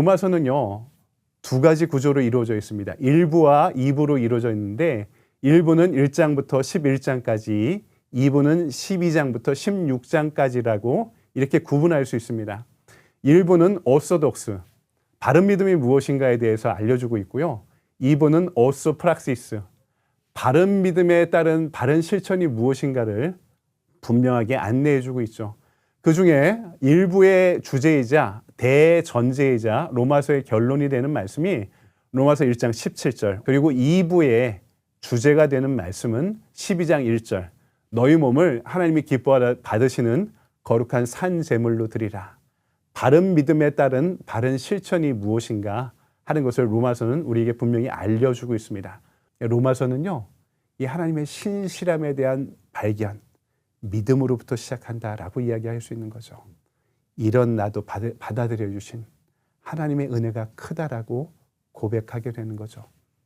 로마서는요. 두 가지 구조로 이루어져 있습니다. 1부와 2부로 이루어져 있는데 1부는 1장부터 11장까지, 2부는 12장부터 16장까지라고 이렇게 구분할 수 있습니다. 1부는 오소독스, 바른 믿음이 무엇인가에 대해서 알려주고 있고요. 2부는 오소프락시스, 바른 믿음에 따른 바른 실천이 무엇인가를 분명하게 안내해주고 있죠. 그 중에 일부의 주제이자 대전제이자 로마서의 결론이 되는 말씀이 로마서 1장 17절 그리고 2부의 주제가 되는 말씀은 12장 1절 너희 몸을 하나님이 기뻐 받으시는 거룩한 산 제물로 드리라. 바른 믿음에 따른 바른 실천이 무엇인가 하는 것을 로마서는 우리에게 분명히 알려주고 있습니다. 로마서는요, 이 하나님의 신실함에 대한 발견, 믿음으로부터 시작한다라고 이야기할 수 있는 거죠. 이런 나도 받아들여 주신 하나님의 은혜가 크다라고 고백하게 되는 거죠.